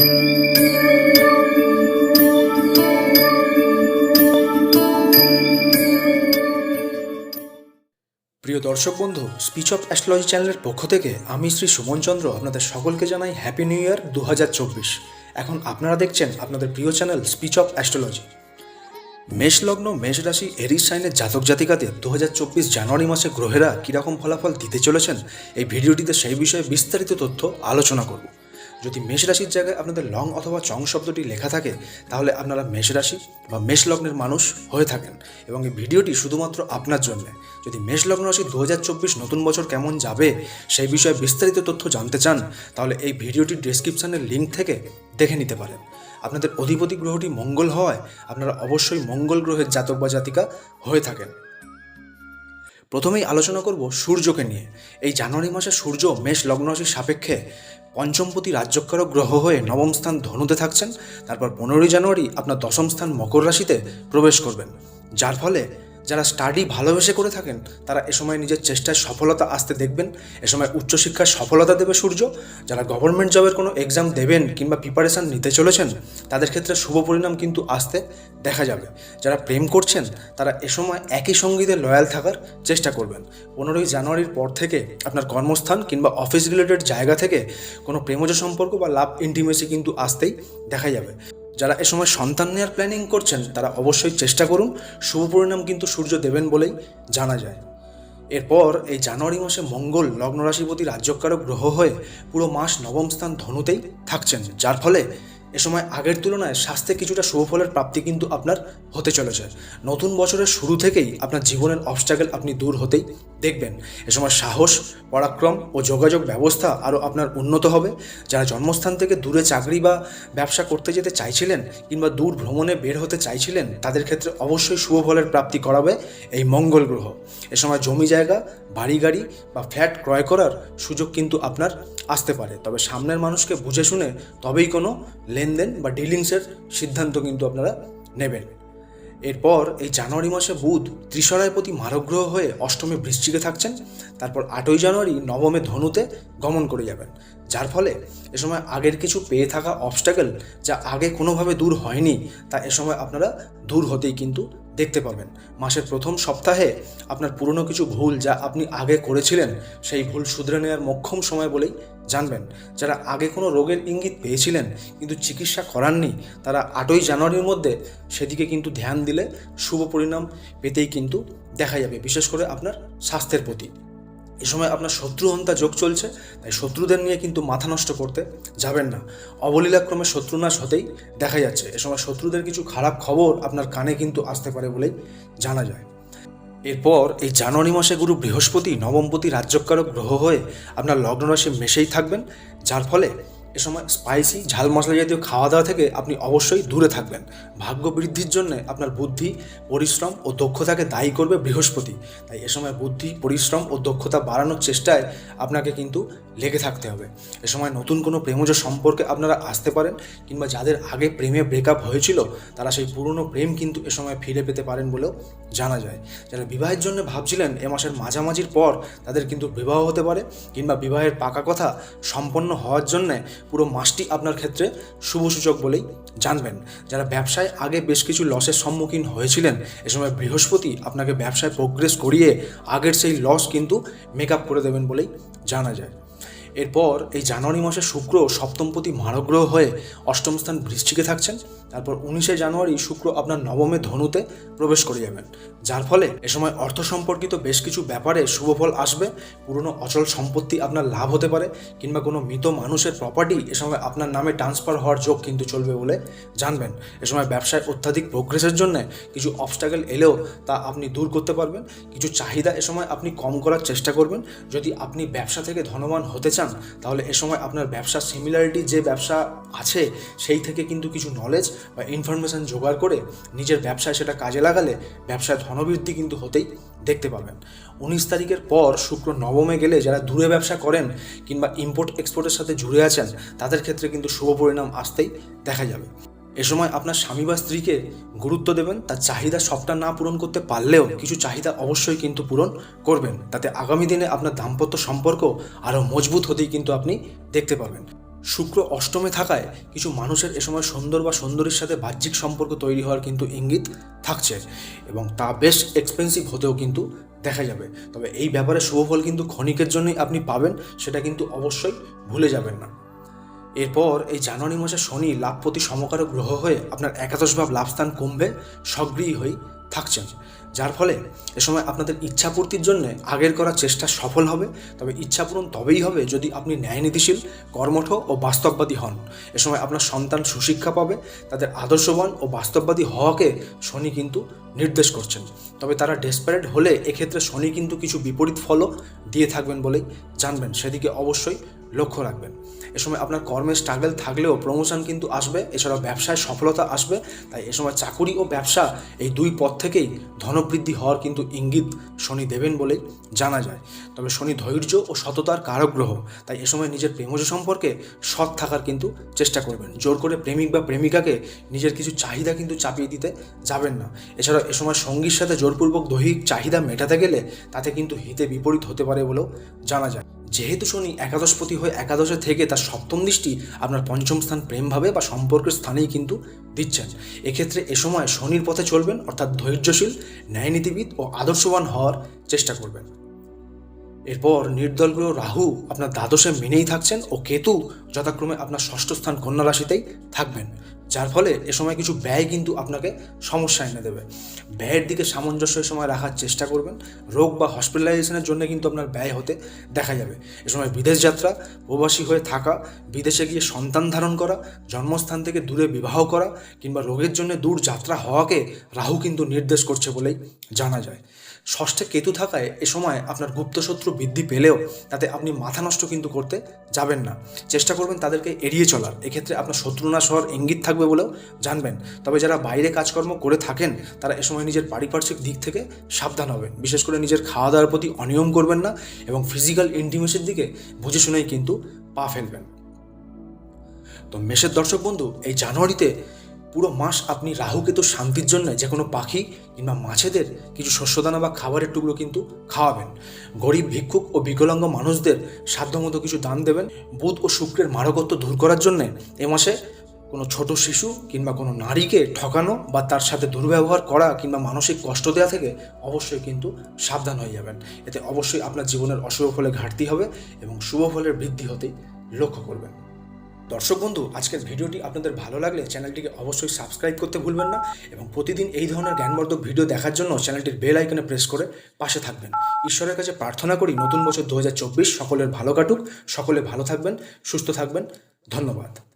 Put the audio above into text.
প্রিয় দর্শক বন্ধু স্পিচ অফ অ্যাস্ট্রোলজি চ্যানেলের পক্ষ থেকে আমি শ্রী সুমন চন্দ্র আপনাদের সকলকে জানাই হ্যাপি নিউ ইয়ার দু হাজার চব্বিশ। এখন আপনারা দেখছেন আপনাদের প্রিয় চ্যানেল স্পিচ অফ অ্যাস্ট্রোলজি মেষ লগ্ন, মেষ রাশি এরিস সাইনের জাতক জাতিকাদের দু হাজার চব্বিশ জানুয়ারি মাসে গ্রহেরা কীরকম ফলাফল দিতে চলেছেন, এই ভিডিওটিতে সেই বিষয়ে বিস্তারিত তথ্য আলোচনা করব। যদি মেষ রাশির জায়গায় আপনাদের লং অথবা চং শব্দটি লেখা থাকে, তাহলে আপনারা মেষ রাশি বা মেষ লগ্নের মানুষ হয়ে থাকেন। এবং এই ভিডিওটি শুধুমাত্র আপনার জন্য। যদি মেষ লগ্ন রাশি দু হাজার চব্বিশ নতুন বছর কেমন যাবে, সেই বিষয়ে বিস্তারিত তথ্য জানতে চান, তাহলে এই ভিডিওটির ডেসক্রিপশনের লিঙ্ক থেকে দেখে নিতে পারেন। আপনাদের অধিপতি গ্রহটি মঙ্গল হওয়ায় আপনারা অবশ্যই মঙ্গল গ্রহের জাতক বা জাতিকা হয়ে থাকেন। প্রথমেই আলোচনা করব সূর্যকে নিয়ে। এই জানুয়ারি মাসে সূর্য, মেষ লগ্ন রাশির সাপেক্ষে পঞ্চমপতি রাজ্যকারক গ্রহ হয়ে নবম স্থান ধনুতে থাকছেন। তারপর পনেরোই জানুয়ারি আপনার দশম স্থান মকর রাশিতে প্রবেশ করবেন। যার ফলে যারা স্টাডি ভালোবেসে করে থাকেন, তারা এ সময় নিজের চেষ্টায় সফলতা আসতে দেখবেন। এ সময় উচ্চশিক্ষায় সফলতা দেবে সূর্য। যারা গভর্নমেন্ট জবের কোনো এক্সাম দেবেন কিংবা প্রিপারেশান নিতে চলেছেন, তাদের ক্ষেত্রে শুভ পরিণাম কিন্তু আসতে দেখা যাবে। যারা প্রেম করছেন, তারা এ সময় একই সঙ্গীতে লয়াল থাকার চেষ্টা করবেন। পনেরোই জানুয়ারির পর থেকে আপনার কর্মস্থান কিংবা অফিস রিলেটেড জায়গা থেকে কোনো প্রেমজ সম্পর্ক বা লাভ ইন্টিমেসি কিন্তু আসতেই দেখা যাবে। যারা এ সময় সন্তান নেওয়ার প্ল্যানিং করছেন, তারা অবশ্যই চেষ্টা করুন। শুভ পরিণাম কিন্তু সূর্য দেবেন বলেই জানা যায়। এরপর এই জানুয়ারি মাসে মঙ্গল, লগ্ন রাশিপতি রাজ্যকারক গ্রহ হয়ে পুরো মাস নবম স্থান ধনুতেই থাকছেন, যার ফলে এ সময় আগের তুলনায় স্বাস্থ্যে কিছুটা শুভফলের প্রাপ্তি কিন্তু আপনার হতে চলেছে। নতুন বছরের শুরু থেকেই আপনার জীবনের অবস্ট্রাগল আপনি দূর হতেই দেখবেন। এ সময় সাহস, পরাক্রম ও যোগাযোগ ব্যবস্থা আরও আপনার উন্নত হবে। যারা জন্মস্থান থেকে দূরে চাকরি বা ব্যবসা করতে যেতে চাইছিলেন কিংবা দূর ভ্রমণে বের হতে চাইছিলেন, তাদের ক্ষেত্রে অবশ্যই শুভফলের প্রাপ্তি করাবে এই মঙ্গল গ্রহ। এ সময় জমি জায়গা বাড়ি গাড়ি বা ফ্ল্যাট ক্রয় করার সুযোগ কিন্তু আপনার আসতে পারে। তবে সামনের মানুষকে বুঝে শুনে তবেই কোনো লেনদেন বা ডিলিংসের সিদ্ধান্ত কিন্তু আপনারা নেবেন। এরপর এই জানুয়ারি মাসে বুধ ত্রিশরায় প্রতি মারগ্রহ হয়ে অষ্টমে বৃশ্চিকে থাকছেন, তারপর আটই জানুয়ারি নবমে ধনুতে গমন করে যাবেন। যার ফলে এ সময় আগের কিছু পেয়ে থাকা অবস্টাকেল যা আগে কোনোভাবে দূর হয়নি, তা এ সময় আপনারা দূর হতেই কিন্তু দেখতে পাবেন মাসের প্রথম সপ্তাহে আপনার পুরনো কিছু ভুল যা আপনি আগে করেছিলেন, সেই ভুল শুধরে নেওয়ার মক্ষম সময় বলেই জানবেন। যারা আগে কোনো রোগের ইঙ্গিত পেয়েছিলেন, কিন্তু চিকিৎসা করাননি, তারা আটই জানুয়ারির মধ্যে সেদিকে কিন্তু ধ্যান দিলে শুভ পরিণাম পেতেই কিন্তু দেখা যাবে, বিশেষ করে আপনার স্বাস্থ্যের প্রতি। এ সময় আপনার শত্রু শত্রুহন্তা যোগ চলছে, তাই শত্রুদের নিয়ে কিন্তু মাথা নষ্ট করতে যাবেন না। অবলীলাক্রমে শত্রুনাশ হতেই দেখা যাচ্ছে। এ সময় শত্রুদের কিছু খারাপ খবর আপনার কানে কিন্তু আসতে পারে বলেই জানা যায়। এরপর এই জানুয়ারি মাসে গুরু বৃহস্পতি, নবমপতি রাজ্যকারক গ্রহ হয়ে আপনার লগ্ন রাশি মেশেই থাকবেন, যার ফলে এ সময় স্পাইসি ঝাল মশলা জাতীয় খাওয়া দাওয়া থেকে আপনি অবশ্যই দূরে থাকবেন। ভাগ্য বৃদ্ধির জন্য আপনার বুদ্ধি, পরিশ্রম ও দক্ষতাকে দায়ী করবে বৃহস্পতি। তাই এ সময় বুদ্ধি, পরিশ্রম ও দক্ষতা বাড়ানোর চেষ্টায় আপনাকে কিন্তু লেগে থাকতে হবে। এ সময় নতুন কোনো প্রেমজ সম্পর্কে আপনারা আসতে পারেন কিংবা যাদের আগে প্রেমে ব্রেকআপ হয়েছিল, তারা সেই পুরনো প্রেম কিন্তু এ সময় ফিরে পেতে পারেন বলেও জানা যায়। যারা বিবাহের জন্য ভাবছিলেন এ মাসের মাঝামাঝির পর তাদের কিন্তু বিবাহ হতে পারে কিংবা বিবাহের পাকা কথা সম্পন্ন হওয়ার জন্যে পুরো মাসটি আপনার ক্ষেত্রে শুভসূচক বলেই জানবেন। যারা ব্যবসায় আগে বেশ কিছু লসের সম্মুখীন হয়েছিলেন, এ সময় বৃহস্পতি আপনাকে ব্যবসায় প্রোগ্রেস করিয়ে আগের সেই লস কিন্তু মেক আপ করে দেবেন বলেই জানা যায়। এরপর এই জানুয়ারি মাসে শুক্র সপ্তমপতি মারগ্রহ হয়ে অষ্টম স্থান বৃষ্টিকে থাকছেন। তারপর উনিশে জানুয়ারি শুক্র আপনার নবমে ধনুতে প্রবেশ করে যাবেন। যার ফলে এ সময় অর্থ সম্পর্কিত বেশ কিছু ব্যাপারে শুভফল আসবে। পুরনো অচল সম্পত্তি আপনার লাভ হতে পারে কিংবা কোনো মৃত মানুষের প্রপার্টি এ সময় আপনার নামে ট্রান্সফার হওয়ার যোগ কিন্তু চলবে বলে জানবেন। এ সময় ব্যবসায় অত্যাধিক প্রোগ্রেসের জন্য কিছু অবস্টাকেল এলেও তা আপনি দূর করতে পারবেন। কিছু চাহিদা এ সময় আপনি কম করার চেষ্টা করবেন। যদি আপনি ব্যবসা থেকে ধনবান হতে চান তাহলে এ সময় আপনার ব্যবসার সিমিলারিটি যে ব্যবসা আছে, সেই থেকে কিন্তু কিছু নলেজ বা ইনফরমেশান জোগাড় করে নিজের ব্যবসায় সেটা কাজে লাগালে ব্যবসায় ধনবৃদ্ধি কিন্তু হতেই দেখতে পাবেন উনিশ তারিখের পর শুক্র নবমে গেলে যারা দূরে ব্যবসা করেন কিংবা ইম্পোর্ট এক্সপোর্টের সাথে জুড়ে আছেন, তাদের ক্ষেত্রে কিন্তু শুভ পরিণাম আসতেই দেখা যাবে। এ সময় আপনার স্বামী বা স্ত্রীকে গুরুত্ব দেবেন, তার চাহিদা সবটা না পূরণ করতে পারলেও কিছু চাহিদা অবশ্যই কিন্তু পূরণ করবেন। তাতে আগামী দিনে আপনার দাম্পত্য সম্পর্ক আরও মজবুত হতেই কিন্তু আপনি দেখতে পাবেন শুক্র অষ্টমে থাকায় কিছু মানুষের এ সময় সুন্দর বা সুন্দরীর সাথে বাহ্যিক সম্পর্ক তৈরি হওয়ার কিন্তু ইঙ্গিত থাকছে এবং তা বেশ এক্সপেন্সিভ হতেও কিন্তু দেখা যাবে। তবে এই ব্যাপারে শুভফল কিন্তু ক্ষণিকের জন্যই আপনি পাবেন, সেটা কিন্তু অবশ্যই ভুলে যাবেন না। এরপর এই জানুয়ারি মাসে শনি লাভপতি সমকারক গ্রহ হয়ে আপনার একাদশ ভাব লাভস্থান কমবে, সক্রিয় হয়ে থাকছেন। যার ফলে এ সময় আপনাদের ইচ্ছাপূর্তির জন্য আগের করা চেষ্টা সফল হবে, তবে ইচ্ছাপূরণ তবেই হবে যদি আপনি ন্যায়নীতিশীল কর্মঠ ও বাস্তববাদী হন। এ সময় আপনার সন্তান সুশিক্ষা পাবে, তাদের আদর্শবান ও বাস্তববাদী হওয়াকে শনি কিন্তু নির্দেশ করছেন। তবে তারা ডেসপারেট হলে এক্ষেত্রে শনি কিন্তু কিছু বিপরীত ফলও দিয়ে থাকবেন বলেই জানবেন। সেদিকে অবশ্যই লক্ষ্য রাখবেন। এ সময় আপনার কর্মের স্ট্রাগল থাকলেও প্রমোশন কিন্তু আসবে, এছাড়াও ব্যবসায় সফলতা আসবে। তাই এ সময় চাকুরি ও ব্যবসা এই দুই পথ থেকেই ধনবৃদ্ধি হওয়ার কিন্তু ইঙ্গিত শনি দেবেন বলেই জানা যায়। তবে শনি ধৈর্য ও সততার কারক গ্রহ তাই এ সময় নিজের প্রেমজ সম্পর্কে সৎ থাকার কিন্তু চেষ্টা করবেন। জোর করে প্রেমিক বা প্রেমিকাকে নিজের কিছু চাহিদা কিন্তু চাপিয়ে দিতে যাবেন না। এছাড়াও এ সময় সঙ্গীর সাথে জোরপূর্বক দৈহিক চাহিদা মেটাতে গেলে তাতে কিন্তু হিতে বিপরীত হতে পারে বলেও জানা যায়। যেহেতু শনি একাদশপতি হয়ে একাদশে থেকে তার সপ্তম দৃষ্টি আপনার পঞ্চম স্থান প্রেমভাবে বা সম্পর্কের স্থানেই কিন্তু দিচ্ছেন। এক্ষেত্রে এ সময় শনির পথে চলবেন, অর্থাৎ ধৈর্যশীল, ন্যায়নীতিবিদ ও আদর্শবান হওয়ার চেষ্টা করবেন। এরপর নির্দল গ্রহ রাহু আপনার দ্বাদশে মেনেই থাকছেন ও কেতু যথাক্রমে আপনার ষষ্ঠ স্থান কন্যা রাশিতেই থাকবেন। যার ফলে এ সময় কিছু ব্যয় কিন্তু আপনাকে সমস্যা এনে দেবে। ব্যয়ের দিকে সামঞ্জস্য এ সময় রাখার চেষ্টা করবেন। রোগ বা হসপিটালাইজেশনের জন্য কিন্তু আপনার ব্যয় হতে দেখা যাবে। এ সময় বিদেশ যাত্রা, প্রবাসী হয়ে থাকা, বিদেশে গিয়ে সন্তান ধারণ করা, জন্মস্থান থেকে দূরে বিবাহ করা কিংবা রোগের জন্য দূর যাত্রা হওয়াকে রাহু কিন্তু নির্দেশ করছে বলেই জানা যায়। ষষ্ঠে কেতু থাকায় এ সময় আপনার গুপ্তশত্রু বৃদ্ধি পেলেও তাতে আপনি মাথা নষ্ট কিন্তু করতে যাবেন না। চেষ্টা করবেন তাদেরকে এড়িয়ে চলার। এক্ষেত্রে আপনার শত্রুনাশ হওয়ার ইঙ্গিত থাকবে। বলেও জানবেন। তবে যারা বাইরে কাজকর্ম করে থাকেন, তারা এ সময় নিজের পারিপার্শ্বিক দিক থেকে সাবধান হবেন। বিশেষ করে নিজের খাওয়া দাওয়ার প্রতি অনিয়ম করবেন না এবং ফিজিক্যাল ইন্টিমেসির দিকে বুঝে শুনেই কিন্তু পা ফেলবেন। তো মেষের দর্শক বন্ধু, এই জানুয়ারিতে পুরো মাস আপনি রাহুকে তো শান্তির জন্য যে কোনো পাখি কিংবা মাছেদের কিছু শস্যদানা বা খাবারের টুকরো কিন্তু খাওয়াবেন। গরিব, ভিক্ষুক ও বিকলাঙ্গ মানুষদের সাধ্যমতো কিছু দান দেবেন। বুধ ও শুক্রের মারকত্ব দূর করার জন্যে এ মাসে কোনো ছোট শিশু কিংবা কোনো নারীকে ঠকানো বা তার সাথে দুর্ব্যবহার করা কিংবা মানসিক কষ্ট দেওয়া থেকে অবশ্যই কিন্তু সাবধান হয়ে যাবেন। এতে অবশ্যই আপনার জীবনের অশুভ ফলে ঘাটতি হবে এবং শুভ ফলের বৃদ্ধি হতে লক্ষ্য করবেন। দর্শক বন্ধু, আজকের ভিডিওটি আপনাদের ভালো লাগলে চ্যানেলটিকে অবশ্যই সাবস্ক্রাইব করতে ভুলবেন না এবং প্রতিদিন এই ধরনের জ্ঞানবর্ধক ভিডিও দেখার জন্য চ্যানেলটির বেল আইকনে প্রেস করে পাশে থাকবেন। ঈশ্বরের কাছে প্রার্থনা করি, নতুন বছর দু হাজার চব্বিশ সকলের ভালো কাটুক, সকলে ভালো থাকবেন, সুস্থ থাকবেন। ধন্যবাদ।